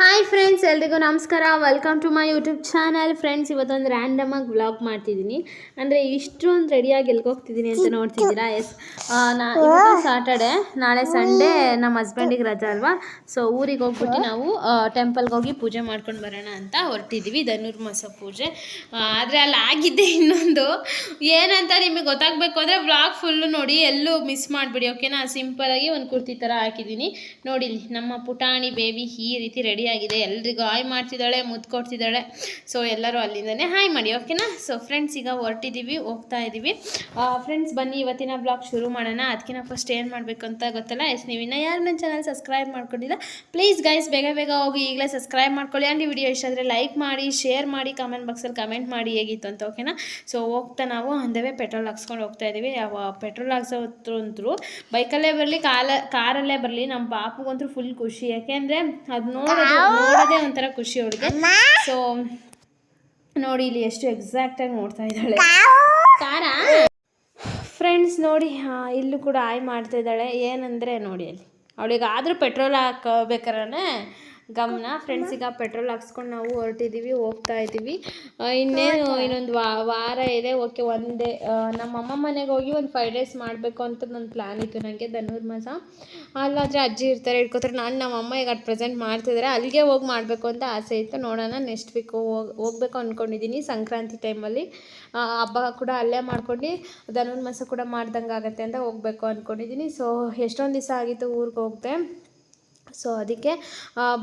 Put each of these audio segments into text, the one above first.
Hi friends ಎಲ್ರಿಗೂ ನಮಸ್ಕಾರ. Welcome to my YouTube channel friends ಇವತ್ತೊಂದು ರ್ಯಾಂಡಮ್ ಆಗಿ ವ್ಲಾಗ್ ಮಾಡ್ತಿದ್ದೀನಿ. ಅಂದರೆ ಇಷ್ಟೊಂದು ರೆಡಿಯಾಗಿ ಎಲ್ಗೆ ಹೋಗ್ತಿದ್ದೀನಿ ಅಂತ ನೋಡ್ತಿದ್ದೀರಾ? ಎಸ್ ನಾ ಇವತ್ತು ಸಾಟರ್ಡೆ ನಾಳೆ ಸಂಡೇ ನಮ್ಮ ಹಸ್ಬೆಂಡಿಗೆ ರಜಾ ಅಲ್ವಾ? ಸೊ ಊರಿಗೆ ಹೋಗ್ಬಿಟ್ಟು ನಾವು ಟೆಂಪಲ್ಗೆ ಹೋಗಿ ಪೂಜೆ ಮಾಡ್ಕೊಂಡು ಬರೋಣ ಅಂತ ಹೊರಟಿದ್ದೀವಿ ಧನುರ್ಮಾಸ ಪೂಜೆ. ಆದರೆ ಅಲ್ಲಿ ಆಗಿದ್ದೆ ಇನ್ನೊಂದು. ಏನಂತ ನಿಮಗೆ ಗೊತ್ತಾಗಬೇಕು ಅಂದರೆ ವ್ಲಾಗ್ ಫುಲ್ಲು ನೋಡಿ ಎಲ್ಲೂ ಮಿಸ್ ಮಾಡಿಬಿಡಿ ಓಕೆನಾ ಸಿಂಪಲಾಗಿ ಒಂದು ಕುರ್ತಿ ಥರ ಹಾಕಿದ್ದೀನಿ. ನೋಡಿ ನಮ್ಮ ಪುಟಾಣಿ ಬೇಬಿ ಈ ರೀತಿ ರೆಡಿ ಆಗಿದೆ, ಎಲ್ರಿಗೂ ಹಾಯ್ ಮಾಡ್ತಿದ್ದಾಳೆ ಮುದ್ದು ಕೊಡ್ತಿದ್ದಾಳೆ. ಸೊ ಎಲ್ಲರೂ ಅಲ್ಲಿಂದನೇ ಹಾಯ್ ಮಾಡಿ ಓಕೆನಾ ಸೊ ಫ್ರೆಂಡ್ಸ್ ಈಗ ಹೊರಟಿದ್ದೀವಿ ಹೋಗ್ತಾ ಇದ್ದೀವಿ ಫ್ರೆಂಡ್ಸ್ ಬನ್ನಿ, ಇವತ್ತಿನ ಬ್ಲಾಗ್ ಶುರು ಮಾಡೋಣ. ಅದಕ್ಕಿಂತ ಫಸ್ಟ್ ಏನು ಮಾಡಬೇಕು ಅಂತ ಗೊತ್ತಲ್ಲ? ಎಸ್ ನೀವು ಇನ್ನೂ ಯಾರು ನನ್ನ ಚಾನಲ್ ಸಬ್ಸ್ಕ್ರೈಬ್ ಮಾಡ್ಕೊಂಡಿಲ್ಲ ಪ್ಲೀಸ್ ಗೈಸ್ ಬೇಗ ಬೇಗ ಹೋಗಿ ಈಗಲೇ ಸಬ್ಸ್ಕ್ರೈಬ್ ಮಾಡ್ಕೊಳ್ಳಿ. ಆ್ಯಂಡ್ ಈ ವಿಡಿಯೋ ಇಷ್ಟ ಆದರೆ ಲೈಕ್ ಮಾಡಿ ಶೇರ್ ಮಾಡಿ ಕಾಮೆಂಟ್ ಬಾಕ್ಸಲ್ಲಿ ಕಮೆಂಟ್ ಮಾಡಿ ಹೇಗಿತ್ತು ಅಂತ ಓಕೆನಾ ಸೊ ಹೋಗ್ತಾ ನಾವು ಅಂದವೇ ಪೆಟ್ರೋಲ್ ಹಾಕ್ಸ್ಕೊಂಡು ಹೋಗ್ತಾ ಇದ್ದೀವಿ ಯಾವ ಪೆಟ್ರೋಲ್ ಹಾಕ್ಸೋತ್ರಂತರೂ ಬೈಕಲ್ಲೇ ಬರಲಿ, ಕಾಲ ಕಾರಲ್ಲೇ ಬರಲಿ ನಮ್ಮ ಪಾಪಗಂತೂ ಫುಲ್ ಖುಷಿ. ಯಾಕೆಂದರೆ ಅದು ನೋಡೋದು ನೋಡೋದೇ ಒಂಥರ ಖುಷಿ ಅವಳಿಗೆ. ಸೊ ನೋಡಿ ಇಲ್ಲಿ ಎಷ್ಟು ಎಕ್ಸಾಕ್ಟಾಗಿ ನೋಡ್ತಾ ಇದ್ದಾಳೆ. ಕಾರ ಫ್ರೆಂಡ್ಸ್ ನೋಡಿ ಹಾ ಇಲ್ಲೂ ಕೂಡ ಆಯ್ ಮಾಡ್ತಾ ಇದ್ದಾಳೆ. ಏನಂದರೆ ನೋಡಿ ಅಲ್ಲಿ. ಅವಳಿಗಾದರೂ ಪೆಟ್ರೋಲ್ ಹಾಕಬೇಕಾದ್ರೆ ಗಮನ. ಫ್ರೆಂಡ್ಸ್ ಈಗ ಪೆಟ್ರೋಲ್ ಹಾಕ್ಸ್ಕೊಂಡು ನಾವು ಹೊರಟಿದ್ದೀವಿ ಹೋಗ್ತಾ ಇದ್ದೀವಿ ಇನ್ನೇನು ಇನ್ನೊಂದು ವಾರ ಇದೆ. ಓಕೆ ಒಂದೇ ನಮ್ಮ ಅಮ್ಮ ಮನೆಗೆ ಹೋಗಿ ಒಂದು ಫೈವ್ ಡೇಸ್ ಮಾಡಬೇಕು ಅಂತ ನನ್ನ ಪ್ಲ್ಯಾನ್ ಇತ್ತು ನನಗೆ ಧನುರ್ಮಾಸ ಅಲ್ಲಾದರೆ ಅಜ್ಜಿ ಇರ್ತಾರೆ ಇಟ್ಕೋತಾರೆ ನಾನು ನಮ್ಮ ಅಮ್ಮ ಈಗ ಅಟ್ ಪ್ರೆಸೆಂಟ್ ಮಾಡ್ತಿದ್ದಾರೆ ಅಲ್ಲಿಗೆ ಹೋಗಿ ಮಾಡಬೇಕು ಅಂತ ಆಸೆ ಇತ್ತು. ನೋಡೋಣ ನೆಕ್ಸ್ಟ್ ವೀಕ್ ಹೋಗಿ ಹೋಗ್ಬೇಕು ಅಂದ್ಕೊಂಡಿದ್ದೀನಿ ಸಂಕ್ರಾಂತಿ ಟೈಮಲ್ಲಿ ಹಬ್ಬ ಕೂಡ ಅಲ್ಲೇ ಮಾಡ್ಕೊಂಡು ಧನುರ್ಮಾಸ ಕೂಡ ಮಾಡ್ದಂಗೆ ಆಗುತ್ತೆ ಅಂತ ಹೋಗ್ಬೇಕು ಅಂದ್ಕೊಂಡಿದ್ದೀನಿ ಸೊ ಎಷ್ಟೊಂದು ದಿವಸ ಆಗಿತ್ತು ಊರಿಗೆ ಹೋಗ್ದೆ. ಸೊ ಅದಕ್ಕೆ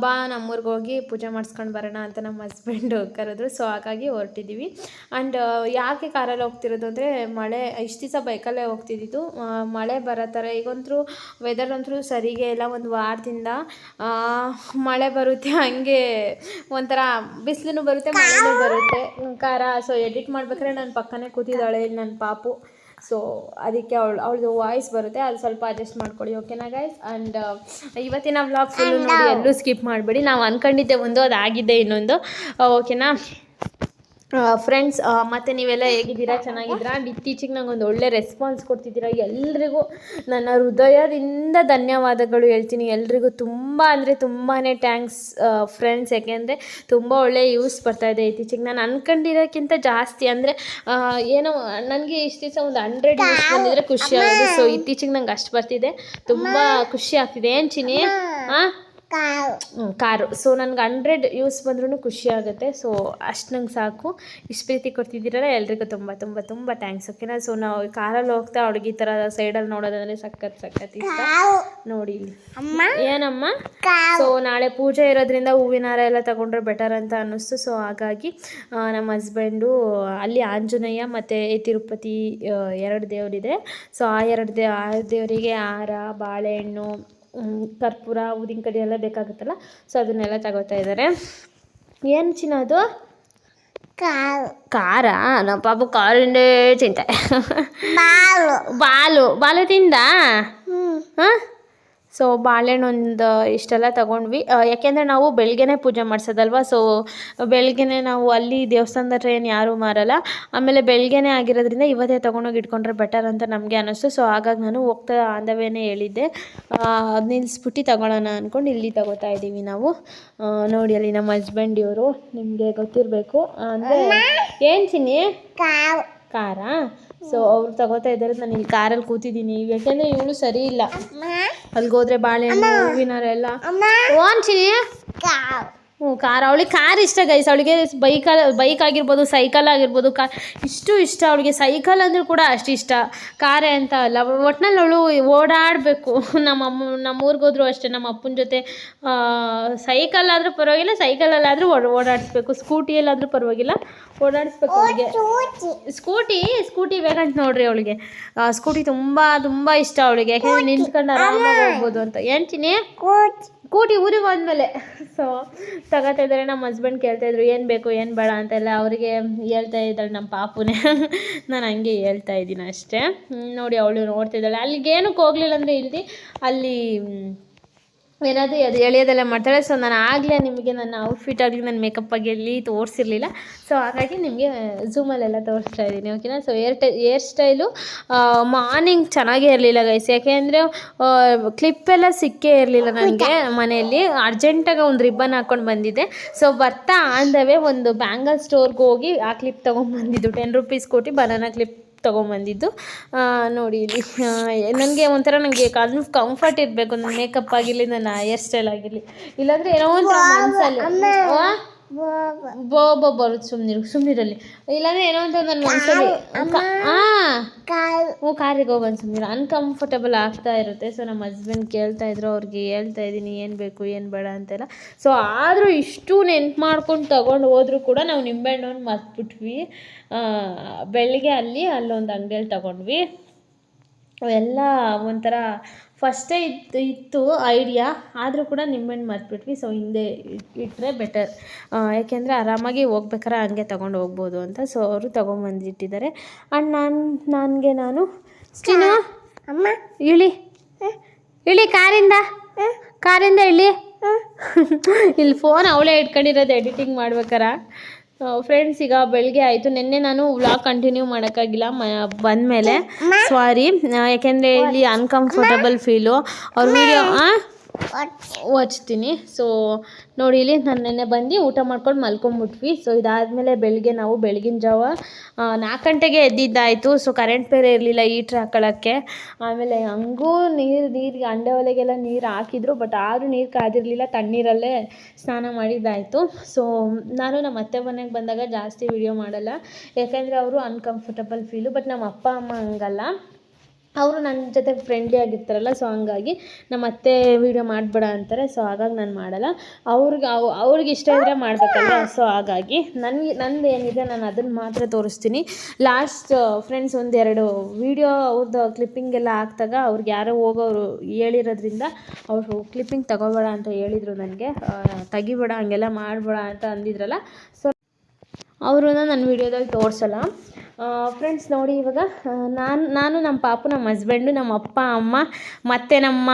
ಬಾ, ನಮ್ಮೂರಿಗೆ ಹೋಗಿ ಪೂಜೆ ಮಾಡಿಸ್ಕೊಂಡು ಬರೋಣ ಅಂತ ನಮ್ಮ ಹಸ್ಬೆಂಡು ಕರೆದ್ರು. ಸೊ ಹಾಗಾಗಿ ಹೊರಟಿದ್ದೀವಿ ಆ್ಯಂಡ್ ಯಾಕೆ ಕಾರಲ್ಲಿ ಹೋಗ್ತಿರೋದು ಅಂದರೆ, ಮಳೆ, ಇಷ್ಟು ದಿವಸ ಬೈಕಲ್ಲೇ ಹೋಗ್ತಿದ್ದಿದ್ದು. ಮಳೆ ಬರೋ ಥರ ಈಗಂತೂ ವೆದರ್ ಅಂತೂ ಸರಿಗೆ ಇಲ್ಲ. ಒಂದು ವಾರದಿಂದ ಮಳೆ ಬರುತ್ತೆ, ಹಂಗೆ ಒಂಥರ ಬಿಸಿಲು ಬರುತ್ತೆ, ಮಳೆನೂ ಬರುತ್ತೆ. ಖಾರ ಸೊ ಎಡಿಟ್ ಮಾಡ್ಬೇಕಾದ್ರೆ ನನ್ನ ಪಕ್ಕನೇ ಕೂತಿದ್ದಾಳೆ ಇಲ್ಲಿ ನನ್ನ ಪಾಪು. ಸೊ ಅದಕ್ಕೆ ಅವಳು ಅವಳದು ವಾಯ್ಸ್ ಬರುತ್ತೆ ಅದು ಸ್ವಲ್ಪ ಅಡ್ಜಸ್ಟ್ ಮಾಡ್ಕೊಳ್ಳಿ ಓಕೆನಾ ಗೈಸ್ ಆ್ಯಂಡ್ ಇವತ್ತಿನ ವ್ಲಾಗ್ ಫುಲ್ ನೋಡಿ ಎಲ್ಲೂ ಸ್ಕಿಪ್ ಮಾಡಬೇಡಿ. ನಾವು ಅಂದ್ಕೊಂಡಿದ್ದೆ ಒಂದು ಅದು ಆಗಿದ್ದೆ ಇನ್ನೊಂದು ಓಕೆನಾ ಫ್ರೆಂಡ್ಸ್ ಮತ್ತು ನೀವೆಲ್ಲ ಹೇಗಿದ್ದೀರಾ? ಚೆನ್ನಾಗಿದ್ದೀರಾ? ಆ್ಯಂಡ್ ಇತ್ತೀಚೆಗೆ ನಂಗೆ ಒಂದು ಒಳ್ಳೆ ರೆಸ್ಪಾನ್ಸ್ ಕೊಡ್ತಿದ್ದೀರಾ? ಎಲ್ರಿಗೂ ನನ್ನ ಹೃದಯದಿಂದ ಧನ್ಯವಾದಗಳು ಹೇಳ್ತೀನಿ. ಎಲ್ರಿಗೂ ತುಂಬ ಅಂದರೆ ತುಂಬಾ ಟ್ಯಾಂಕ್ಸ್ ಫ್ರೆಂಡ್ಸ್ ಯಾಕೆಂದರೆ ತುಂಬ ಒಳ್ಳೆ ಯೂಸ್ ಬರ್ತಾ ಇದೆ ಇತ್ತೀಚೆಗೆ. ನಾನು ಅನ್ಕೊಂಡಿರೋಕ್ಕಿಂತ ಜಾಸ್ತಿ ಅಂದರೆ ಏನೋ ನನಗೆ ಇಷ್ಟು ದಿವಸ ಒಂದು ಹಂಡ್ರೆಡ್ ಯೂಸ್ ಬಂದಿದ್ರೆ ಖುಷಿಯಾಗುತ್ತೆ ಸೊ ಇತ್ತೀಚೆಗೆ ನಂಗೆ ಅಷ್ಟು ಬರ್ತಿದೆ. ತುಂಬ ಖುಷಿ ಆಗ್ತಿದೆ. ಏನು ಚಿನಿ ಹಾಂ ಕಾರು. ಸೊ ನನಗೆ ಹಂಡ್ರೆಡ್ ಯೂಸ್ ಬಂದ್ರೂ ಖುಷಿ ಆಗುತ್ತೆ. ಸೊ ಅಷ್ಟು ನಂಗೆ ಸಾಕು. ಇಷ್ಟು ಪ್ರೀತಿ ಕೊಡ್ತಿದ್ದೀರಲ್ಲ ಎಲ್ರಿಗೂ ತುಂಬ ತುಂಬ ತುಂಬ ಥ್ಯಾಂಕ್ಸ್ ಓಕೆನಾ ಸೊ ನಾವು ಕಾರಲ್ಲಿ ಹೋಗ್ತಾ ಅವಳಿಗೆ ಈ ಥರ ಸೈಡಲ್ಲಿ ನೋಡೋದಂದ್ರೆ ಸಖತ್ ಸಖತ್ ಇಷ್ಟ. ನೋಡಿ ಏನಮ್ಮ? ಸೊ ನಾಳೆ ಪೂಜೆ ಇರೋದ್ರಿಂದ ಹೂವಿನ ಹಾರ ಎಲ್ಲ ತಗೊಂಡ್ರೆ ಬೆಟರ್ ಅಂತ ಅನ್ನಿಸ್ತು. ಸೊ ಹಾಗಾಗಿ ನಮ್ಮ ಹಸ್ಬೆಂಡು ಅಲ್ಲಿ ಆಂಜನೇಯ ಮತ್ತು ತಿರುಪತಿ ಎರಡು ದೇವರಿದೆ. ಸೊ ಆ ಎರಡು ದೇ ಆ ದೇವರಿಗೆ ಹಾರ ಬಾಳೆಹಣ್ಣು ಕರ್ಪೂರ ಊದಿನ ಕಡ್ಡಿ ಎಲ್ಲ ಬೇಕಾಗುತ್ತಲ್ಲ? ಸೊ ಅದನ್ನೆಲ್ಲ ತಗೋತಾ ಇದ್ದಾರೆ. ಏನು ಚಿನ್ನ ಅದು? ಖಾರ? ನಮ್ಮ ಪಾಪ ಖಾರಿಂದ ಚಿಂತೆ ಬಾಲು. ಬಾಲು. ತಿಂದ? ಹಾಂ? ಸೊ ಬಾಳೆಹಣ್ಣು ಒಂದು ಇಷ್ಟೆಲ್ಲ ತೊಗೊಂಡ್ವಿ. ಯಾಕೆಂದರೆ ನಾವು ಬೆಳಗ್ಗೆನೇ ಪೂಜೆ ಮಾಡಿಸೋದಲ್ವ? ಸೊ ಬೆಳಗ್ಗೆನೇ ನಾವು ಅಲ್ಲಿ ದೇವಸ್ಥಾನದ ಟ್ರೈನ್ ಯಾರೂ ಮಾರಲ್ಲ. ಆಮೇಲೆ ಬೆಳಗ್ಗೆನೇ ಆಗಿರೋದ್ರಿಂದ ಇವತ್ತೇ ತೊಗೊಂಡೋಗಿ ಇಟ್ಕೊಂಡ್ರೆ ಬೆಟರ್ ಅಂತ ನಮಗೆ ಅನ್ನಿಸ್ತು ಸೊ ಹಾಗಾಗಿ ನಾನು ಹೋಗ್ತಾ ಆಂದವೇನೇ ಹೇಳಿದ್ದೆ. ನಿಲ್ಲಿಸ್ಬಿಟ್ಟು ತಗೊಳ್ಳೋಣ ಅಂದ್ಕೊಂಡು ಇಲ್ಲಿ ತಗೋತಾ ಇದ್ದೀವಿ ನಾವು. ನೋಡಿ ಅಲ್ಲಿ ನಮ್ಮ ಹಸ್ಬೆಂಡ್ ಇವರು. ನಿಮಗೆ ಗೊತ್ತಿರಬೇಕು. ಅಂದರೆ ಏನು ಚಿನ್ನಿ? ಕಾರ? ಸೊ ಅವ್ರು ತಗೋತಾ ಇದ್ದಾರೆ. ನಾನು ಇಲ್ಲಿ ಕಾರಲ್ಲಿ ಕೂತಿದ್ದೀನಿ. ಯಾಕೆಂದರೆ ಇವಳು ಸರಿ ಇಲ್ಲ. ಅಲ್ಲಿಗೋದ್ರೆ ಬಾಳೆಹಣ್ಣು ಹೂವಿನಾರ ಎಲ್ಲ. ಓನ್ ಚಿನಿ ಹ್ಞೂ ಕಾರ್ ಅವಳಿಗೆ ಕಾರ್ ಇಷ್ಟ ಗೈಸ್ ಅವಳಿಗೆ ಬೈಕಲ್ ಬೈಕ್ ಆಗಿರ್ಬೋದು ಸೈಕಲ್ ಆಗಿರ್ಬೋದು ಕಾ ಇಷ್ಟು ಇಷ್ಟ ಅವಳಿಗೆ. ಸೈಕಲ್ ಅಂದರೂ ಕೂಡ ಅಷ್ಟು ಇಷ್ಟ. ಕಾರೇ ಅಂತ ಅಲ್ಲ ಒಟ್ನಲ್ಲಿ ಅವಳು ಓಡಾಡಬೇಕು. ನಮ್ಮ ಅಮ್ಮ ನಮ್ಮ ಅಷ್ಟೇ ನಮ್ಮ ಅಪ್ಪನ ಜೊತೆ. ಸೈಕಲ್ ಆದರೂ ಪರವಾಗಿಲ್ಲ ಸೈಕಲಲ್ಲಾದರೂ ಓಡ ಓಡಾಡಿಸ್ಬೇಕು. ಸ್ಕೂಟಿಯಲ್ಲಾದರೂ ಪರವಾಗಿಲ್ಲ ಓಡಾಡಿಸ್ಬೇಕು ಅವಳಿಗೆ. ಸ್ಕೂಟಿ ಸ್ಕೂಟಿ ಬೇಕಂತ ನೋಡ್ರಿ ಅವಳಿಗೆ. ಸ್ಕೂಟಿ ತುಂಬ ತುಂಬ ಇಷ್ಟ ಅವಳಿಗೆ. ಯಾಕೆಂದ್ರೆ ನಿಂತ್ಕೊಂಡು ಆರಾಮಾಗಿ ಹೋಗ್ಬೋದು ಅಂತ. ಏನು ಸ್ಕೂಟಿ ಊರಿಗೆ ಹೋದ್ಮೇಲೆ. ಸೊ ತಗೋತಾ ಇದ್ದಾರೆ, ನಮ್ಮ ಹಸ್ಬೆಂಡ್ ಕೇಳ್ತಾ ಇದ್ರು, ಏನು ಬೇಕು, ಏನು ಬೇಡ ಅಂತೆಲ್ಲ ಅವರಿಗೆ ಹೇಳ್ತಾ ಇದ್ದಾಳೆ ನಮ್ಮ ಪಾಪುನೇ. ನಾನು ಹಂಗೆ ಹೇಳ್ತಾ ಇದ್ದೀನಿ ಅಷ್ಟೇ. ನೋಡಿ ಅವಳು ನೋಡ್ತಿದ್ದಾಳೆ ಅಲ್ಲಿಗೇನಕ್ಕೆ ಹೋಗ್ಲಿಲ್ಲ ಅಂದರೆ ಇಲ್ಲಿ, ಅಲ್ಲಿ ಏನಾದರೂ ಅದು ಎಳೆಯೋದೆಲ್ಲ ಮಾಡ್ತಾಳೆ. ಸೊ ನಾನು ಆಗಲೇ ನಿಮಗೆ ನನ್ನ ಔಟ್ಫಿಟ್ ಆಗಲಿ ನನ್ನ ಮೇಕಪ್ ಆಗಲಿ ತೋರಿಸಿರಲಿಲ್ಲ. ಸೊ ಹಾಗಾಗಿ ನಿಮಗೆ ಝೂಮಲ್ಲೆಲ್ಲ ತೋರಿಸ್ತಾ ಇದ್ದೀನಿ ಓಕೆನಾ so hair tie hair style morning ಚೆನ್ನಾಗೇ ಇರಲಿಲ್ಲ ಗೈಸ್ ಯಾಕೆಂದರೆ ಕ್ಲಿಪ್ಪೆಲ್ಲ ಸಿಕ್ಕೇ ಇರಲಿಲ್ಲ ನನಗೆ ಮನೆಯಲ್ಲಿ. ಅರ್ಜೆಂಟಾಗಿ ಒಂದು ರಿಬ್ಬನ್ ಹಾಕ್ಕೊಂಡು ಬಂದಿದ್ದೆ. ಸೊ ಬರ್ತಾ ಆನ್ ದ ವೇ ಒಂದು ಬ್ಯಾಂಗಲ್ ಸ್ಟೋರ್ಗೆ ಹೋಗಿ ಆ ಕ್ಲಿಪ್ ತೊಗೊಂಬಂದಿದ್ದು ಟೆನ್ ರುಪೀಸ್ ಕೊಟ್ಟು ಬನಾನಾ ಕ್ಲಿಪ್ ತೊಗೊಂಬಂದಿದ್ದು. ನೋಡಿ ಇಲ್ಲಿ ನನಗೆ ಒಂಥರ ನನಗೆ ಕಾಲು ಕಂಫರ್ಟ್ ಇರಬೇಕು ನನ್ನ ಮೇಕಪ್ ಆಗಿರಲಿ ನನ್ನ ಹೇರ್ ಸ್ಟೈಲ್ ಆಗಿರಲಿ. ಇಲ್ಲಾಂದರೆ ಏನೋ ಒಂಥರ ಮನಸ್ಸಲ್ಲಿ ಆ? ಬೋ ಬೋ ಬರುತ್ತೆ ಸುಮ್ಮನಿರು ಸುಮ್ಮನಿರಲ್ಲಿ ಇಲ್ಲಾಂದ್ರೆ ಏನೋ ಅಂತ ನನ್ನ ಮನಸ್ಸಲ್ಲಿ ಹಾಂ ಕಾರಿಗೆ ಹೋಗೋಣ ಸುಮ್ಮನಿರು ಅನ್ಕಂಫರ್ಟಬಲ್ ಆಗ್ತಾ ಇರುತ್ತೆ. ಸೊ ನಮ್ಮ ಹಸ್ಬೆಂಡ್ ಕೇಳ್ತಾ ಇದ್ರು ಅವ್ರಿಗೆ ಹೇಳ್ತಾ ಇದ್ದೀನಿ ಏನು ಬೇಕು ಏನು ಬೇಡ ಅಂತೆಲ್ಲ. ಸೊ ಆದರೂ ಇಷ್ಟು ನೆನ್ಪು ಮಾಡ್ಕೊಂಡು ತಗೊಂಡು ಹೋದ್ರು ಕೂಡ ನಾವು ನಿಂಬೆಹಣ್ಣು ಮರ್ತ್ಬಿಟ್ವಿ. ಬೆಳಿಗ್ಗೆ ಅಲ್ಲಿ ಅಲ್ಲೊಂದು ಅಂಗಡಿಯಲ್ಲಿ ತಗೊಂಡ್ವಿ. ಎಲ್ಲ ಒಂಥರ ಫಸ್ಟೇ ಇತ್ತು ಇತ್ತು ಐಡಿಯಾ ಆದರೂ ಕೂಡ ನಿಂಬೆಹಣ್ಣು ಮರ್ತ್ಬಿಟ್ವಿ. ಸೊ ಹಿಂದೆ ಇಟ್ಟರೆ ಬೆಟರ್ ಯಾಕೆಂದರೆ ಆರಾಮಾಗಿ ಹೋಗ್ಬೇಕಾರೆ ಹಂಗೆ ತೊಗೊಂಡು ಹೋಗ್ಬೋದು ಅಂತ. ಸೊ ಅವರು ತೊಗೊಂಬಂದಿಟ್ಟಿದ್ದಾರೆ ಆ್ಯಂಡ್ ನಾನು ನನಗೆ ನಾನು ಸ್ಟೀನು ಅಮ್ಮ. ಇಳಿ. ಇಳಿ ಕಾರಿಂದ. ಕಾರಿಂದ ಇಳಿ. ಇಲ್ಲಿ ಫೋನ್ ಅವಳೇ ಇಟ್ಕೊಂಡಿರೋದು ಎಡಿಟಿಂಗ್ ಮಾಡ್ಬೇಕಾರ. ಫ್ರೆಂಡ್ಸ್ ಈಗ ಬೆಳಗ್ಗೆ ಆಯಿತು. ನಿನ್ನೆ ನಾನು ವ್ಲಾಗ್ ಕಂಟಿನ್ಯೂ ಮಾಡೋಕ್ಕಾಗಿಲ್ಲ. ಮ ಬಂದಮೇಲೆ ಸಾರಿ ಯಾಕೆಂದರೆ ಇಲ್ಲಿ ಅನ್ಕಂಫರ್ಟಬಲ್ ಫೀಲು ಅವ್ರ ವಿಡಿಯೋ ಹಚ್ತೀನಿ ಸೊ ನೋಡಿ ಇಲ್ಲಿ ನಾನು ನೆನ್ನೆ ಬಂದು ಊಟ ಮಾಡ್ಕೊಂಡು ಮಲ್ಕೊಂಬಿಟ್ವಿ. ಸೊ ಇದಾದಮೇಲೆ ಬೆಳಗ್ಗೆ ನಾವು ಬೆಳಗಿನ ಜಾವ ನಾಲ್ಕು ಗಂಟೆಗೆ ಎದ್ದಿದ್ದಾಯಿತು. ಸೊ ಕರೆಂಟ್ ಬೇರೆ ಇರಲಿಲ್ಲ ಈಟ್ರ್ ಹಾಕೊಳ್ಳೋಕ್ಕೆ ಆಮೇಲೆ ಹಂಗೂ ನೀರು ನೀರಿಗೆ ಅಂಡೆ ಒಲೆಗೆಲ್ಲ ನೀರು ಹಾಕಿದ್ರು ಬಟ್ ಆದರೂ ನೀರು ಕಾದಿರಲಿಲ್ಲ, ತಣ್ಣೀರಲ್ಲೇ ಸ್ನಾನ ಮಾಡಿದ್ದಾಯಿತು. ಸೊ ನಾನು ನಮ್ಮ ಅತ್ತೆ ಮನೆಗೆ ಬಂದಾಗ ಜಾಸ್ತಿ ವಿಡಿಯೋ ಮಾಡಲ್ಲ. ಯಾಕೆಂದರೆ ಅವರು ಅನ್ಕಂಫರ್ಟಬಲ್ ಫೀಲು ಬಟ್ ನಮ್ಮ ಅಪ್ಪ ಅಮ್ಮ ಹಂಗಲ್ಲ. ಅವರು ನನ್ನ ಜೊತೆ ಫ್ರೆಂಡ್ಲಿ ಆಗಿರ್ತಾರಲ್ಲ ಸೊ ಹಂಗಾಗಿ ನಮ್ಮ ಅತ್ತೆ ವೀಡಿಯೋ ಮಾಡಬೇಡ ಅಂತಾರೆ ಸೊ ಹಾಗಾಗಿ ನಾನು ಮಾಡಲ್ಲ. ಅವ್ರಿಗೆ ಅವ್, ಅವ್ರಿಗೆ ಇಷ್ಟ ಇದ್ದರೆ ಮಾಡಬೇಕಲ್ಲ ಸೊ ಹಾಗಾಗಿ ನನಗೆ ನಂದು ಏನಿದೆ ನಾನು ಅದನ್ನು ಮಾತ್ರ ತೋರಿಸ್ತೀನಿ. ಲಾಸ್ಟ್ ಫ್ರೆಂಡ್ಸ್ ಒಂದೆರಡು ವೀಡಿಯೋ ಅವ್ರದ್ದು ಕ್ಲಿಪ್ಪಿಂಗ್ ಎಲ್ಲ ಹಾಕ್ದಾಗ ಅವ್ರಿಗೆ ಯಾರೋ ಹೋಗೋರು ಹೇಳಿರೋದ್ರಿಂದ ಅವರು ಕ್ಲಿಪ್ಪಿಂಗ್ ತಗೋಬೇಡ ಅಂತ ಹೇಳಿದರು ನನಗೆ. ತೆಗಿಬೇಡ, ಹಂಗೆಲ್ಲ ಮಾಡಬೇಡ ಅಂತ ಅಂದಿದ್ರಲ್ಲ ಸೊ ಅವ್ರನ್ನ ನನ್ನ ವೀಡಿಯೋದಲ್ಲಿ ತೋರಿಸಲ್ಲ. ಫ್ರೆಂಡ್ಸ್ ನೋಡಿ ಇವಾಗ ನಾನು ನಾನು ನಮ್ಮ ಪಾಪು ನಮ್ಮ ಹಸ್ಬೆಂಡು ನಮ್ಮ ಅಪ್ಪ ಅಮ್ಮ ಮತ್ತು ನಮ್ಮ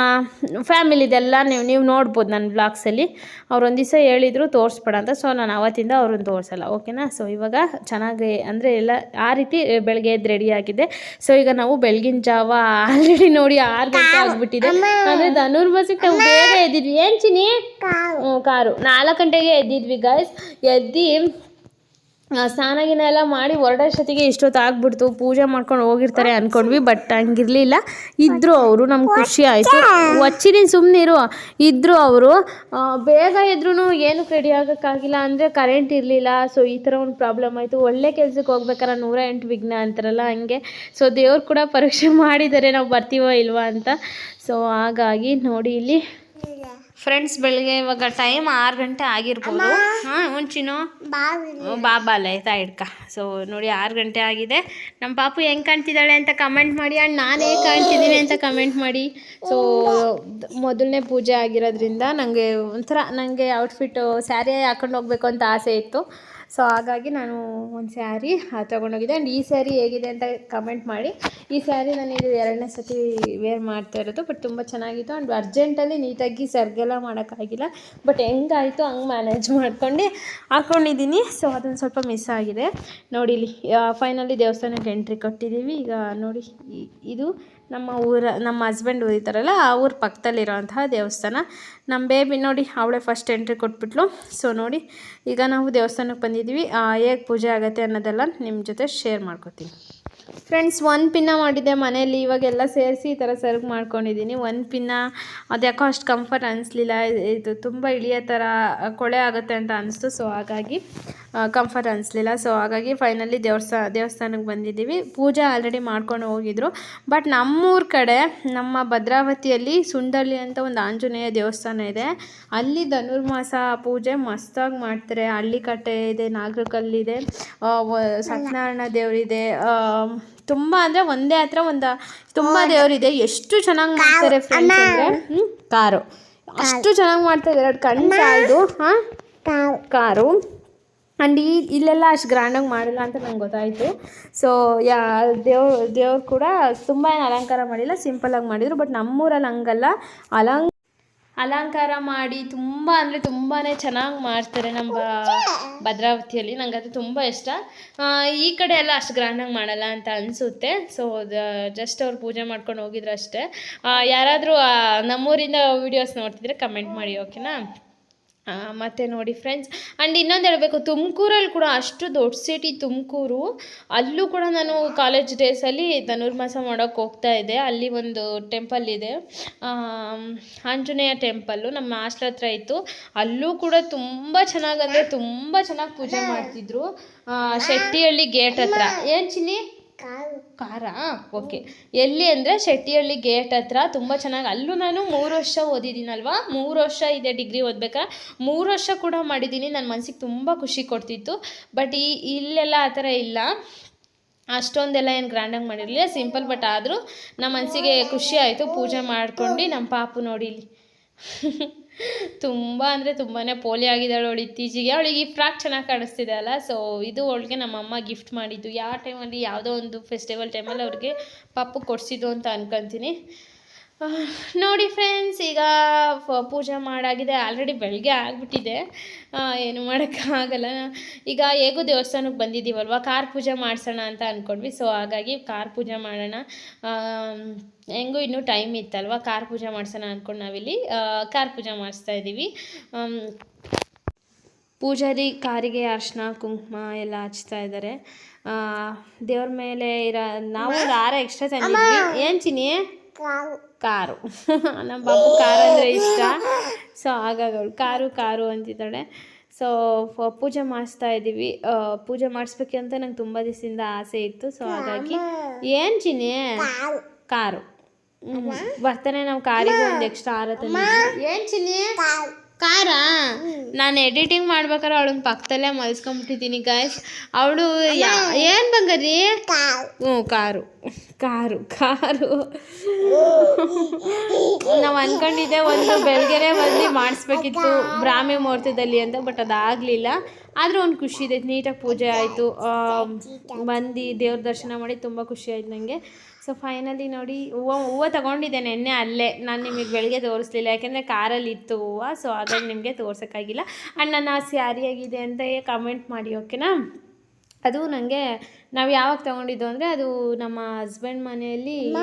ಫ್ಯಾಮಿಲಿದೆಲ್ಲ ನೀವು ನೀವು ನೋಡ್ಬೋದು ನನ್ನ ಬ್ಲಾಗ್ಸಲ್ಲಿ ಅವ್ರೊಂದು ಒಂದು ದಿವಸ ಹೇಳಿದರು ತೋರಿಸ್ಬೇಡ ಅಂತ. ಸೊ ನಾನು ಅವತ್ತಿಂದ ಅವ್ರನ್ನ ತೋರಿಸಲ್ಲ ಓಕೆನಾ ಸೊ ಇವಾಗ ಚೆನ್ನಾಗಿ ಅಂದರೆ ಎಲ್ಲ ಆ ರೀತಿ ಬೆಳಗ್ಗೆ ಎದ್ದು ರೆಡಿ ಆಗಿದೆ. ಸೊ ಈಗ ನಾವು ಬೆಳಗಿನ ಜಾವ ಆಲ್ರೆಡಿ ನೋಡಿ ಆರು ಗಂಟೆ ಆಗಿಬಿಟ್ಟಿದೆ. ಅಂದರೆ ಧನುರ್ಮಾಸಕ್ಕೆ ನಾವು ಬೇಗ ಎದ್ದಿದ್ವಿ. ಏನು ಚಿನಿ ಕಾರು. ನಾಲ್ಕು ಗಂಟೆಗೆ ಎದ್ದಿದ್ವಿ ಗಾಯ್ಸ್ ಎದ್ದು ಸ್ನಾನ ಗಿನ ಎಲ್ಲ ಮಾಡಿ ಹೊರಡೋಷ್ಟೊತ್ತಿಗೆ ಇಷ್ಟೊತ್ತು ಆಗ್ಬಿಡ್ತು ಪೂಜೆ ಮಾಡ್ಕೊಂಡು ಹೋಗಿರ್ತಾರೆ ಅಂದ್ಕೊಂಡ್ವಿ ಬಟ್ ಹಂಗಿರಲಿಲ್ಲ. ಇದ್ರು ಅವರು, ನಮ್ಗೆ ಖುಷಿ ಆಯಿತು. ಒಚ್ಚಿನ ಸುಮ್ಮನಿರು ಇದ್ರು ಅವರು. ಬೇಗ ಇದ್ರೂ ಏನು ರೆಡಿ ಆಗೋಕ್ಕಾಗಿಲ್ಲ ಅಂದರೆ ಕರೆಂಟ್ ಇರಲಿಲ್ಲ. ಸೊ ಈ ಥರ ಒಂದು ಪ್ರಾಬ್ಲಮ್ ಆಯಿತು. ಒಳ್ಳೆ ಕೆಲ್ಸಕ್ಕೆ ಹೋಗ್ಬೇಕಾರೆ ನೂರ ಎಂಟು ವಿಘ್ನ ಅಂತಾರಲ್ಲ ಹಂಗೆ. ಸೊ ದೇವ್ರು ಕೂಡ ಪರೀಕ್ಷೆ ಮಾಡಿದ್ದಾರೆ ನಾವು ಬರ್ತೀವೋ ಇಲ್ವಾ ಅಂತ. ಸೊ ಹಾಗಾಗಿ ನೋಡಿ ಇಲ್ಲಿ. ಫ್ರೆಂಡ್ಸ್ ಬೆಳಿಗ್ಗೆ ಇವಾಗ ಟೈಮ್ ಆರು ಗಂಟೆ ಆಗಿರ್ಬೋದು. ಹಾಂ ಮುಂಚಿನೋ ಬಾ ಬಾಬಾ ಅಲ್ಲ ಆಯ್ತಾ ಹಿಡ್ಕ ಸೊ ನೋಡಿ ಆರು ಗಂಟೆ ಆಗಿದೆ. ನಮ್ಮ ಪಾಪು ಹೆಂಗೆ ಕಾಣ್ತಿದ್ದಾಳೆ ಅಂತ ಕಮೆಂಟ್ ಮಾಡಿ ಆ್ಯಂಡ್ ನಾನು ಹೇಗೆ ಕಾಣ್ತಿದ್ದೀನಿ ಅಂತ ಕಮೆಂಟ್ ಮಾಡಿ. ಸೊ ಮೊದಲನೇ ಪೂಜೆ ಆಗಿರೋದ್ರಿಂದ ನನಗೆ ಒಂಥರ ನನಗೆ ಔಟ್ಫಿಟ್ಟು ಸ್ಯಾರಿ ಹಾಕೊಂಡು ಹೋಗ್ಬೇಕು ಅಂತ ಆಸೆ ಇತ್ತು. ಸೊ ಹಾಗಾಗಿ ನಾನು ಒಂದು ಸ್ಯಾರಿ ತೊಗೊಂಡೋಗಿದ್ದೆ. ಆ್ಯಂಡ್ ಈ ಸ್ಯಾರಿ ಹೇಗಿದೆ ಅಂತ ಕಮೆಂಟ್ ಮಾಡಿ. ಈ ಸ್ಯಾರಿ ನಾನು ಇದು ಎರಡನೇ ಸತಿ ವೇರ್ ಮಾಡ್ತಾ ಇರೋದು ಬಟ್ ತುಂಬ ಚೆನ್ನಾಗಿತ್ತು. ಆ್ಯಂಡ್ ಅರ್ಜೆಂಟಲ್ಲಿ ನೀಟಾಗಿ ಸರ್ಗೆಲ್ಲ ಮಾಡೋಕ್ಕಾಗಿಲ್ಲ. ಬಟ್ ಹೆಂಗಾಯಿತು, ಹಂಗೆ ಮ್ಯಾನೇಜ್ ಮಾಡ್ಕೊಂಡು ಹಾಕ್ಕೊಂಡಿದ್ದೀನಿ ಸೊ ಅದೊಂದು ಸ್ವಲ್ಪ ಮಿಸ್ ಆಗಿದೆ. ನೋಡಿ ಇಲ್ಲಿ ಫೈನಲಿ ದೇವಸ್ಥಾನಕ್ಕೆ ಎಂಟ್ರಿ ಕೊಟ್ಟಿದ್ದೀವಿ. ಈಗ ನೋಡಿ ಇದು ನಮ್ಮ ಊರ, ನಮ್ಮ ಹಸ್ಬೆಂಡ್ ಊರಿತಾರಲ್ಲ ಆ ಊರ ಪಕ್ಕದಲ್ಲಿರೋಂತಹ ದೇವಸ್ಥಾನ. ನಮ್ಮ ಬೇಬಿ ನೋಡಿ ಅವಳೇ ಫಸ್ಟ್ ಎಂಟ್ರಿ ಕೊಟ್ಬಿಟ್ಲು. ಸೊ ನೋಡಿ, ಈಗ ನಾವು ದೇವಸ್ಥಾನಕ್ಕೆ ಬಂದಿದ್ದೀವಿ ಹೇಗೆ ಪೂಜೆ ಆಗುತ್ತೆ ಅನ್ನೋದೆಲ್ಲ ನಿಮ್ಮ ಜೊತೆ ಶೇರ್ ಮಾಡ್ಕೊತೀನಿ. ಫ್ರೆಂಡ್ಸ್ ಒಂದು ಪಿನ್ನ ಮಾಡಿದ್ದೆ ಮನೇಲಿ ಇವಾಗೆಲ್ಲ ಸೇರಿಸಿ ಈ ಥರ ಸರ್ವ್ ಮಾಡ್ಕೊಂಡಿದ್ದೀನಿ ಒಂದು ಪಿನ್ನ ಅದ್ಯಾಕೋ ಅಷ್ಟು ಕಂಫರ್ಟ್ ಅನಿಸ್ಲಿಲ್ಲ. ಇದು ತುಂಬ ಇಳಿಯೋ ಥರ ಕೊಳೆ ಆಗುತ್ತೆ ಅಂತ ಅನಿಸ್ತು ಸೊ ಹಾಗಾಗಿ ಕಂಫರ್ಟ್ ಅನಿಸ್ಲಿಲ್ಲ. ಸೊ ಹಾಗಾಗಿ ಫೈನಲಿ ದೇವಸ್ಥಾನ ದೇವಸ್ಥಾನಕ್ಕೆ ಬಂದಿದ್ದೀವಿ. ಪೂಜೆ ಆಲ್ರೆಡಿ ಮಾಡ್ಕೊಂಡು ಹೋಗಿದ್ರು. ಬಟ್ ನಮ್ಮೂರ ಕಡೆ, ನಮ್ಮ ಭದ್ರಾವತಿಯಲ್ಲಿ ಸುಂಡಳ್ಳಿ ಅಂತ ಒಂದು ಆಂಜನೇಯ ದೇವಸ್ಥಾನ ಇದೆ. ಅಲ್ಲಿ ಧನುರ್ಮಾಸ ಪೂಜೆ ಮಸ್ತಾಗಿ ಮಾಡ್ತಾರೆ. ಹಳ್ಳಿಕಟ್ಟೆ ಇದೆ ನಾಗರಕಲ್ಲಿದೆ ಸತ್ಯನಾರಾಯಣ ದೇವರಿದೆ ತುಂಬ ಅಂದ್ರೆ ಒಂದೇ ಹತ್ರ ಒಂದು ತುಂಬ ದೇವರಿದೆ. ಎಷ್ಟು ಚೆನ್ನಾಗಿ ಮಾಡ್ತಾರೆ ಫ್ರೆಂಡ್ಸ್ ಅಂದರೆ? ಹ್ಞೂ ಕಾರು. ಅಷ್ಟು ಚೆನ್ನಾಗಿ ಇದ್ದಾರೆ ಎರಡು ಕಣ್ಣು ಸಾಲದು ಹಾಂ? ಕಾರು. ಅಂಡ್ ಈ ಇಲ್ಲೆಲ್ಲ ಅಷ್ಟು ಗ್ರ್ಯಾಂಡಾಗಿ ಮಾಡಿಲ್ಲ ಅಂತ ನಂಗೆ ಗೊತ್ತಾಯಿತು. ಸೊ ಯಾ ದೇವ್ರು ದೇವ್ರು ಕೂಡ ತುಂಬ ಏನು ಅಲಂಕಾರ ಮಾಡಿಲ್ಲ ಸಿಂಪಲ್ ಆಗಿ ಮಾಡಿದ್ರು. ಬಟ್ ನಮ್ಮೂರಲ್ಲಿ ಹಂಗಲ್ಲ. ಅಲಂಕ ಅಲಂಕಾರ ಮಾಡಿ ತುಂಬ ಅಂದರೆ ತುಂಬಾ ಚೆನ್ನಾಗಿ ಮಾಡ್ತಾರೆ ನಮ್ಮ ಭದ್ರಾವತಿಯಲ್ಲಿ. ನಂಗೆ ಅದು ತುಂಬ ಇಷ್ಟ. ಈ ಕಡೆ ಎಲ್ಲ ಅಷ್ಟು ಗ್ರ್ಯಾಂಡಾಗಿ ಮಾಡಲ್ಲ ಅಂತ ಅನಿಸುತ್ತೆ. ಸೊ ಜಸ್ಟ್ ಅವ್ರು ಪೂಜೆ ಮಾಡ್ಕೊಂಡು ಹೋಗಿದ್ರು ಅಷ್ಟೇ ಯಾರಾದರೂ ನಮ್ಮೂರಿಂದ ವೀಡಿಯೋಸ್ ನೋಡ್ತಿದ್ರೆ ಕಮೆಂಟ್ ಮಾಡಿ ಓಕೆನಾ ಮತ್ತೆ ನೋಡಿ ಫ್ರೆಂಡ್ಸ್ ಆ್ಯಂಡ್ ಇನ್ನೊಂದು ಹೇಳಬೇಕು, ತುಮಕೂರಲ್ಲಿ ಕೂಡ ಅಷ್ಟು ದೊಡ್ಡ ಸಿಟಿ ತುಮಕೂರು. ಅಲ್ಲೂ ಕೂಡ ನಾನು ಕಾಲೇಜ್ ಡೇಸಲ್ಲಿ ಧನುರ್ಮಾಸ ಮಾಡೋಕ್ಕೆ ಹೋಗ್ತಾ ಇದ್ದೆ. ಅಲ್ಲಿ ಒಂದು ಟೆಂಪಲ್ ಇದೆ. ಆಂಜನೇಯ ಟೆಂಪಲ್ಲು ನಮ್ಮ ಹಾಸ್ಟೆಲ್ ಹತ್ರ ಇತ್ತು. ಅಲ್ಲೂ ಕೂಡ ತುಂಬ ಚೆನ್ನಾಗಂದರೆ ತುಂಬ ಚೆನ್ನಾಗಿ ಪೂಜೆ ಮಾಡ್ತಿದ್ರು. ಶೆಟ್ಟಿಹಳ್ಳಿ ಗೇಟ್ ಹತ್ರ. ಏನು ಚಿನ್ನಿ? ಕಾರಾ ಓಕೆ. ಎಲ್ಲಿ ಅಂದರೆ ಶೆಟ್ಟಿಹಳ್ಳಿ ಗೇಟ್ ಹತ್ರ. ತುಂಬ ಚೆನ್ನಾಗಿ ಅಲ್ಲೂ ನಾನು ಮೂರು ವರ್ಷ ಓದಿದ್ದೀನಲ್ವಾ? ಮೂರು ವರ್ಷ ಇದೆ ಡಿಗ್ರಿ ಓದ್ಬೇಕಾ? ಮೂರು ವರ್ಷ ಕೂಡ ಮಾಡಿದ್ದೀನಿ. ನನ್ನ ಮನಸ್ಸಿಗೆ ತುಂಬ ಖುಷಿ ಕೊಡ್ತಿತ್ತು. ಬಟ್ ಈ ಇಲ್ಲೆಲ್ಲ ಆ ಥರ ಇಲ್ಲ. ಅಷ್ಟೊಂದೆಲ್ಲ ಏನು ಗ್ರ್ಯಾಂಡಾಗಿ ಮಾಡಿರಲಿಲ್ಲ. ಸಿಂಪಲ್ ಬಟ್ ಆದರೂ ನಮ್ಮ ಮನಸ್ಸಿಗೆ ಖುಷಿ ಆಯಿತು. ಪೂಜೆ ಮಾಡ್ಕೊಂಡು ನಮ್ಮ ಪಾಪು ನೋಡಿ ಇಲ್ಲಿ. ತುಂಬ ಅಂದರೆ ತುಂಬಾ ಪೋಲಿ ಆಗಿದ್ದಾಳೆ ಅವಳು ಇತ್ತೀಚೆಗೆ. ಅವಳಿಗೆ ಈ ಫ್ರಾಕ್ ಚೆನ್ನಾಗಿ ಕಾಣಿಸ್ತಿದೆ ಅಲ್ಲ? ಸೊ ಇದು ಅವಳಿಗೆ ನಮ್ಮಮ್ಮ ಗಿಫ್ಟ್ ಮಾಡಿದ್ದು. ಯಾವ ಟೈಮಲ್ಲಿ ಯಾವುದೋ ಒಂದು ಫೆಸ್ಟಿವಲ್ ಟೈಮಲ್ಲಿ ಅವ್ರಿಗೆ ಪಾಪು ಕೊಡಿಸಿದ್ದು ಅಂತ ಅನ್ಕೊತೀನಿ. ನೋಡಿ ಫ್ರೆಂಡ್ಸ್ ಈಗ ಪೂಜೆ ಮಾಡಾಗಿದೆ. ಆಲ್ರೆಡಿ ಬೆಳಗ್ಗೆ ಆಗಿಬಿಟ್ಟಿದೆ. ಏನು ಮಾಡೋಕ್ಕಾಗಲ್ಲ. ಈಗ ಹೇಗೂ ದೇವಸ್ಥಾನಕ್ಕೆ ಬಂದಿದ್ದೀವಲ್ವ? ಕಾರ್ ಪೂಜೆ ಮಾಡಿಸೋಣ ಅಂತ ಅಂದ್ಕೊಂಡ್ವಿ ಸೊ ಹಾಗಾಗಿ ಕಾರ್ ಪೂಜೆ ಮಾಡೋಣ. ಹೆಂಗೂ ಇನ್ನೂ ಟೈಮ್ ಇತ್ತಲ್ವ? ಕಾರ್ ಪೂಜೆ ಮಾಡಿಸೋಣ ಅಂದ್ಕೊಂಡು ನಾವಿಲ್ಲಿ. ಕಾರ್ ಪೂಜೆ ಮಾಡಿಸ್ತಾ ಇದ್ದೀವಿ. ಪೂಜಾರಿ ಕಾರಿಗೆ ಅರ್ಶಿನ ಕುಂಕುಮ ಎಲ್ಲ ಹಚ್ತಾ ಇದ್ದಾರೆ. ದೇವ್ರ ಮೇಲೆ ಇರೋ ನಾವು ಹಾರ ಎಕ್ಸ್ಟ್ರಾ ತಂದಿದ್ವಿ. ಏನು ಚಿನಿ ಕಾರು. ನಮ್ಮ ಬಾಬು ಕಾರು ಅಂದರೆ ಇಷ್ಟ. ಸೊ ಹಾಗಾಗಿ ಅವಳು ಕಾರು ಕಾರು ಅಂತಿದ್ದಾಳೆ. ಸೊ ಪೂಜೆ ಮಾಡಿಸ್ತಾ ಇದ್ದೀವಿ. ಪೂಜೆ ಮಾಡಿಸ್ಬೇಕು ಅಂತ ನಂಗೆ ತುಂಬ ದಿವಸದಿಂದ ಆಸೆ ಇತ್ತು. ಸೊ ಹಾಗಾಗಿ ಏನು ಚಿನ್ನಿ? ಕಾರು. ಬರ್ತಾನೆ ನಾವು ಕಾರಿಗೆ ಒಂದು ಎಕ್ಸ್ಟ್ರಾ ತಂದಿದ್ವಿ ಏನು ಚಿನಿ ಕಾರಾ ನಾನು ಎಡಿಟಿಂಗ್ ಮಾಡ್ಬೇಕಾದ್ರೆ ಅವಳನ್ನ ಪಕ್ಕದಲ್ಲೇ ಮಲ್ಸ್ಕೊಂಬಿಟ್ಟಿದ್ದೀನಿ ಗಾಯ್ಸ್ ಅವಳು ಏನು ಬಂಗಾರಿ? ಹ್ಞೂ ಕಾರು. Car car. ನಾವು ಅನ್ಕೊಂಡಿದ್ದೆ ಒಂದು ಬೆಳಗ್ಗೆನೆ ಬಂದು ಮಾಡಿಸ್ಬೇಕಿತ್ತು ಬ್ರಾಹ್ಮಿ ಮುಹೂರ್ತದಲ್ಲಿ ಅಂತ ಬಟ್ ಅದಾಗಲಿಲ್ಲ. ಆದರೂ ಒಂದು ಖುಷಿ ಇದೆ ನೀಟಾಗಿ ಪೂಜೆ ಆಯಿತು. ಬಂದು ದೇವ್ರ ದರ್ಶನ ಮಾಡಿ ತುಂಬ ಖುಷಿ ಆಯ್ತು ನನಗೆ ಸೊ ಫೈನಲಿ ನೋಡಿ ಹೂವು ಹೂವು ತಗೊಂಡಿದ್ದೆ ನೆನ್ನೆ ಅಲ್ಲೇ. ನಾನು ನಿಮಗೆ ಬೆಳಗ್ಗೆ ತೋರಿಸ್ಲಿಲ್ಲ ಯಾಕೆಂದರೆ ಕಾರಲ್ಲಿ ಇತ್ತು ಹೂವು ಸೊ ಹಾಗಾಗಿ ನಿಮಗೆ ತೋರ್ಸೋಕ್ಕಾಗಿಲ್ಲ. ಆ್ಯಂಡ್ ನನ್ನ ಸ್ಯಾರಿ ಆಗಿದೆ ಅಂತ ಕಮೆಂಟ್ ಮಾಡಿ ಓಕೆನಾ ಅದು ನನಗೆ ನಾವು ಯಾವಾಗ ತಗೊಂಡಿದ್ದು ಅಂದರೆ ಅದು ನಮ್ಮ ಹಸ್ಬೆಂಡ್ ಮನೆಯಲ್ಲಿ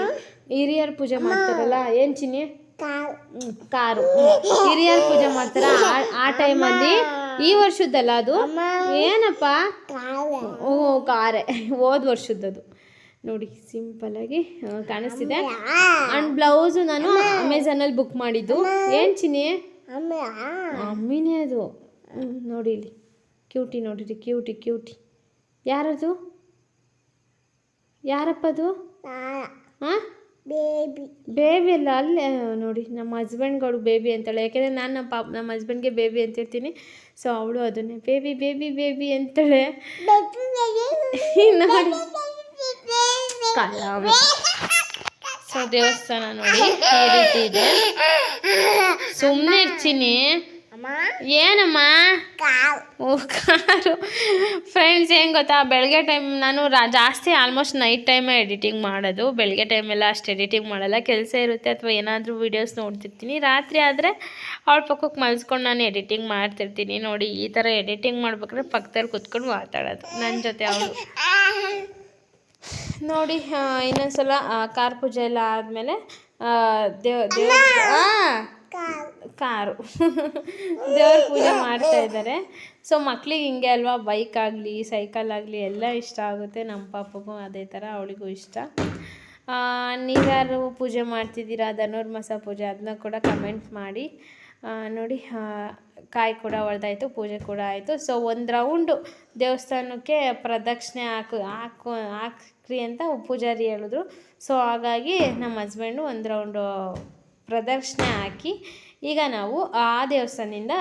ಹಿರಿಯರ್ ಪೂಜೆ ಮಾಡ್ತಾರಲ್ಲ ಏನು ಚಿನ್ನಿ? ಕಾರು. ಹಿರಿಯರ್ ಪೂಜೆ ಮಾಡ್ತಾರ? ಆ- ಆ ಟೈಮಲ್ಲಿ ಈ ವರ್ಷದ್ದಲ್ಲ ಅದು? ಏನಪ್ಪ? ಓ ಕಾರೆ. ಹೋದ ವರ್ಷದ್ದದು. ನೋಡಿ ಸಿಂಪಲಾಗಿ ಕಾಣಿಸ್ತಿದೆ. ಆ್ಯಂಡ್ ಬ್ಲೌಸು ನಾನು ಅಮೆಝಾನಲ್ಲಿ ಬುಕ್ ಮಾಡಿದ್ದು. ಏನು ಚಿನ್ನಿ? ಅಮ್ಮಿನೇ ಅದು. ನೋಡಿ ಇಲ್ಲಿ. ಕ್ಯೂಟಿ ನೋಡಿರಿ ಕ್ಯೂಟಿ ಕ್ಯೂಟಿ ಯಾರದು? ಯಾರಪ್ಪ ಅದು ಹಾಂ ಬೇಬಿ ಬೇಬಿ ಅಲ್ಲ ಅಲ್ಲೇ ನೋಡಿ ನಮ್ಮ ಹಸ್ಬೆಂಡ್ಗಳು ಬೇಬಿ ಅಂತಾಳೆ. ಯಾಕೆಂದರೆ ನಾನು ನಮ್ಮ ಪಾಪ ನಮ್ಮ ಹಸ್ಬೆಂಡ್ಗೆ ಬೇಬಿ ಅಂತ ಹೇಳ್ತೀನಿ. ಸೊ ಅವಳು ಅದನ್ನೇ ಬೇಬಿ ಬೇಬಿ ಬೇಬಿ ಅಂತಾಳೆ. ನೋಡಿ. ಕಲಾಮ ಸೊ ದೇವಸ್ಥಾನ ನೋಡಿ, ಈ ರೀತಿ ಇದೆ. ಸುಮ್ಮನೆ ಇರ್ತೀನಿ. ಏನಮ್ಮ? ಓ, ಕಾರು. ಫ್ರೆಂಡ್ಸ್ ಏನು ಗೊತ್ತಾ? ಬೆಳಗ್ಗೆ ಟೈಮ್ ನಾನು ಜಾಸ್ತಿ ಆಲ್ಮೋಸ್ಟ್ ನೈಟ್ ಟೈಮೇ ಎಡಿಟಿಂಗ್ ಮಾಡೋದು. ಬೆಳಗ್ಗೆ ಟೈಮೆಲ್ಲ ಅಷ್ಟು ಎಡಿಟಿಂಗ್ ಮಾಡಲ್ಲ. ಕೆಲಸ ಇರುತ್ತೆ ಅಥವಾ ಏನಾದರೂ ವೀಡಿಯೋಸ್ ನೋಡ್ತಿರ್ತೀನಿ. ರಾತ್ರಿ ಆದರೆ ಅವ್ಳ ಪಕ್ಕಕ್ಕೆ ಮಲ್ಸ್ಕೊಂಡು ನಾನು ಎಡಿಟಿಂಗ್ ಮಾಡ್ತಿರ್ತೀನಿ. ನೋಡಿ, ಈ ಥರ ಎಡಿಟಿಂಗ್ ಮಾಡ್ಬೇಕಾದ್ರೆ ಪಕ್ಕದಲ್ಲಿ ಕುತ್ಕೊಂಡು ಮಾತಾಡೋದು. ನನ್ನ ಜೊತೆ ಅವಳು ನೋಡಿ ಇನ್ನೊಂದು ಕಾರ್ ಪೂಜೆ ಎಲ್ಲ ಆದಮೇಲೆ ದೇವ ಕಾವು ಕಾರು. ದೇವ್ರ ಪೂಜೆ ಮಾಡ್ತಾ ಇದ್ದಾರೆ. ಸೊ ಮಕ್ಳಿಗೆ ಹಿಂಗೆ ಅಲ್ವಾ? ಬೈಕ್ ಆಗಲಿ ಸೈಕಲ್ ಆಗಲಿ ಎಲ್ಲ ಇಷ್ಟ ಆಗುತ್ತೆ. ನಮ್ಮ ಪಾಪಗೂ ಅದೇ ಥರ ಅವಳಿಗೂ ಇಷ್ಟ. ನೀವ್ಯಾರು ಪೂಜೆ ಮಾಡ್ತಿದ್ದೀರಾ? ಧನುರ್ಮಾಸ ಪೂಜೆ ಅದನ್ನ ಕೂಡ ಕಮೆಂಟ್ ಮಾಡಿ. ನೋಡಿ ಕಾಯಿ ಕೂಡ ಒಡೆದಾಯಿತು ಪೂಜೆ ಕೂಡ ಆಯಿತು. ಸೊ ಒಂದು ರೌಂಡು ದೇವಸ್ಥಾನಕ್ಕೆ ಪ್ರದಕ್ಷಿಣೆ ಹಾಕು ಹಾಕು, ಹಾಕ್ರಿ ಅಂತ ಪೂಜಾರಿ ಹೇಳಿದ್ರು. ಸೊ ಹಾಗಾಗಿ ನಮ್ಮ ಹಸ್ಬೆಂಡು ಒಂದು ರೌಂಡು ಪ್ರದಕ್ಷಿಣೆ ಹಾಕಿ, ಈಗ ನಾವು ಆ ದೇವಸ್ಥಾನದಿಂದ,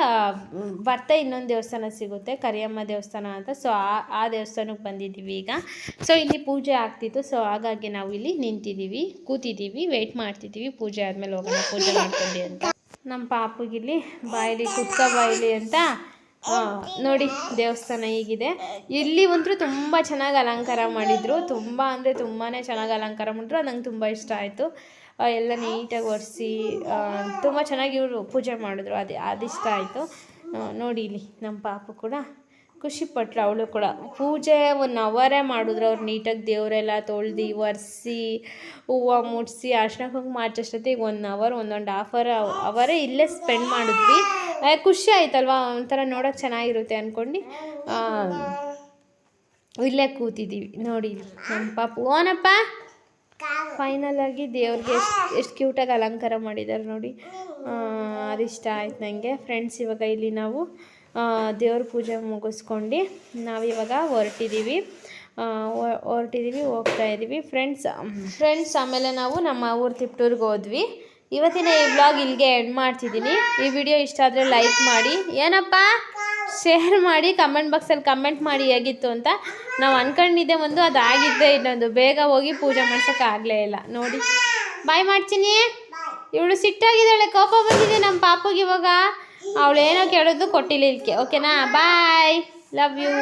ಬರ್ತಾ ಇನ್ನೊಂದು ದೇವಸ್ಥಾನ ಸಿಗುತ್ತೆ, ಕರಿಯಮ್ಮ ದೇವಸ್ಥಾನ ಅಂತ. ಸೊ ಆ ಆ ದೇವಸ್ಥಾನಕ್ಕೆ ಬಂದಿದ್ದೀವಿ ಈಗ. ಸೊ ಇಲ್ಲಿ ಪೂಜೆ ಆಗ್ತಿತ್ತು. ಸೊ ಹಾಗಾಗಿ ನಾವು ಇಲ್ಲಿ ನಿಂತಿದ್ದೀವಿ, ಕೂತಿದ್ದೀವಿ ವೆಯ್ಟ್ ಮಾಡ್ತಿದ್ದೀವಿ. ಪೂಜೆ ಆದಮೇಲೆ ಹೋಗೋಣ, ಪೂಜೆ ಮಾಡ್ಕೊಂಡು ಅಂತ. ನಮ್ಮ ಪಾಪಗಿಲ್ಲಿ ಬಾಯಿಲಿ, ಕುತ್ಕ ಬಾಯಿಲಿ ಅಂತ ನೋಡಿ ದೇವಸ್ಥಾನ ಹೀಗಿದೆ. ಇಲ್ಲಿ ಒಂದು ತುಂಬ ಚೆನ್ನಾಗಿ ಅಲಂಕಾರ ಮಾಡಿದರು. ತುಂಬ ಅಂದರೆ ತುಂಬಾ ಚೆನ್ನಾಗಿ ಅಲಂಕಾರ ಮಾಡಿದ್ರು. ನಂಗೆ ತುಂಬ ಇಷ್ಟ ಆಯಿತು. ಎಲ್ಲ ನೀಟಾಗಿ ಒರೆಸಿ ತುಂಬ ಚೆನ್ನಾಗಿ ಇವರು ಪೂಜೆ ಮಾಡಿದ್ರು. ಅದು, ಅದಿಷ್ಟ ಆಯಿತು. ನೋಡಿ ಇಲ್ಲಿ ನಮ್ಮ ಪಾಪು ಕೂಡ. ಖುಷಿ ಪಟ್ರು ಅವಳು ಕೂಡ. ಪೂಜೆ ಒನ್ ಅವರೇ ಮಾಡಿದ್ರು. ಅವ್ರು ನೀಟಾಗಿ ದೇವರೆಲ್ಲ ತೊಳ್ದು ಒರೆಸಿ, ಹೂವು ಮುಡಿಸಿ ಅರ್ಶಿನ ಕುಂಕುಮ ಹಚ್ಚೋಷ್ಟೊತ್ತಿಗೆ ಒನ್ ಅವರ್ ಒಂದೊಂದು ಹಾಫ್ ಅವರ್ ಇಲ್ಲೇ ಸ್ಪೆಂಡ್ ಮಾಡಿದ್ವಿ. ಖುಷಿ ಆಯ್ತಲ್ವಾ? ಒಂಥರ ನೋಡೋಕೆ ಚೆನ್ನಾಗಿರುತ್ತೆ ಅಂದ್ಕೊಂಡು ಇಲ್ಲೇ ಕೂತಿದ್ದೀವಿ. ನೋಡಿ ನಮ್ಮ ಪಾಪು. ಓನಪ್ಪ! ಫೈನಲ್ ಆಗಿ ದೇವ್ರಿಗೆ ಎಷ್ಟು ಎಷ್ಟು ಕ್ಯೂಟಾಗಿ ಅಲಂಕಾರ ಮಾಡಿದ್ದಾರೆ ನೋಡಿ. ಅದಿಷ್ಟ ಆಯ್ತು ನನಗೆ ಫ್ರೆಂಡ್ಸ್ ಇವಾಗ ಇಲ್ಲಿ ನಾವು. ದೇವ್ರ ಪೂಜೆ ಮುಗಿಸ್ಕೊಂಡು ನಾವಿವಾಗ ಹೊರಟಿದ್ದೀವಿ. ಹೊರಟಿದ್ದೀವಿ ಹೋಗ್ತಾ ಇದ್ದೀವಿ. ಫ್ರೆಂಡ್ಸ್ ಫ್ರೆಂಡ್ಸ್ ಆಮೇಲೆ ನಾವು ನಮ್ಮ ಊರು ತಿಪ್ಟೂರ್ಗೆ ಹೋದ್ವಿ. ಇವತ್ತಿನ ಈ ಬ್ಲಾಗ್ ಇಲ್ಲಿಗೆ ಎಂಡ್ ಮಾಡ್ತಿದ್ದೀನಿ. ಈ ವಿಡಿಯೋ ಇಷ್ಟ ಆದರೆ ಲೈಕ್ ಮಾಡಿ. ಏನಪ್ಪ? ಶೇರ್ ಮಾಡಿ ಕಮೆಂಟ್ ಬಾಕ್ಸಲ್ಲಿ ಕಮೆಂಟ್ ಮಾಡಿ ಹೇಗಿತ್ತು ಅಂತ. ನಾವು ಅನ್ಕೊಂಡಿದ್ದೆ ಒಂದು ಅದು ಆಗಿದ್ದೇ ಇನ್ನೊಂದು. ಬೇಗ ಹೋಗಿ ಪೂಜೆ ಮಾಡ್ಸೋಕೆ ಆಗಲೇ ಇಲ್ಲ. ನೋಡಿ. ಬಾಯ್ ಮಾಡ್ತೀನಿ. ಇವಳು ಸಿಟ್ಟಾಗಿದ್ದಾಳೆ. ಕೋಪ ಬಂದಿದೆ ನಮ್ಮ ಪಾಪಗೆ ಇವಾಗ. ಅವಳು ಏನೋ ಕೇಳೋದು ಕೊಟ್ಟಿಲ್ಲ ಓಕೆನಾ ಬಾಯ್ ಲವ್ ಯು